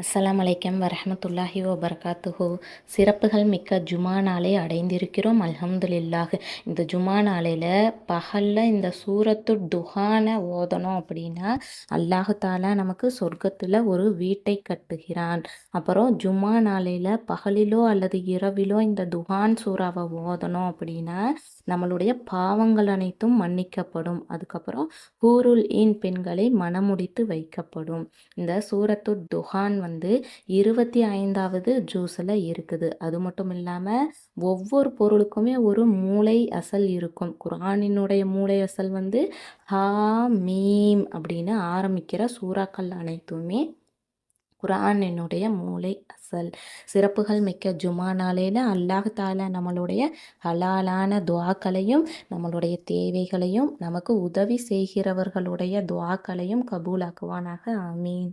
அஸ்லாம் அலைக்கம் வரமத்துல்லாஹி வபர்காத்துஹோ. சிறப்புகள் மிக்க ஜுமா நாளை அடைந்திருக்கிறோம் அல்ஹம்துலில்லாஹ். இந்த ஜுமா நாளையில் பகலில் இந்த சூரத்து துஹானை ஓதணும் அப்படின்னா அல்லாஹு தாலா நமக்கு சொர்க்கத்தில் ஒரு வீட்டை கட்டுகிறான். அப்புறம் ஜுமா நாளையில் பகலிலோ அல்லது இரவிலோ இந்த துஹான் சூறாவை ஓதணும் அப்படின்னா நம்மளுடைய பாவங்கள் அனைத்தும் மன்னிக்கப்படும். அதுக்கப்புறம் ஹூருல் ஈன் பெண்களை மனமுடித்து வைக்கப்படும். இந்த சூரத்து துஹான் வந்து இருபத்தி ஐந்தாவது ஜூஸில் இருக்குது. அது மட்டும் இல்லாமல் ஒவ்வொரு பொருளுக்குமே ஒரு மூளை அசல் இருக்கும். குரானினுடைய மூளை அசல் வந்து ஹா மீம் அப்படின்னு ஆரம்பிக்கிற சூறாக்கள் அனைத்துமே குரானினுடைய மூளை அசல். சிறப்புகள் மிக்க ஜுமா நாளையில் அல்லாஹ் தாலா நம்மளுடைய ஹலாலான துவாக்களையும் நம்மளுடைய தேவைகளையும் நமக்கு உதவி செய்கிறவர்களுடைய துவாக்களையும் கபூலாக்குவானாக. ஆமீன்.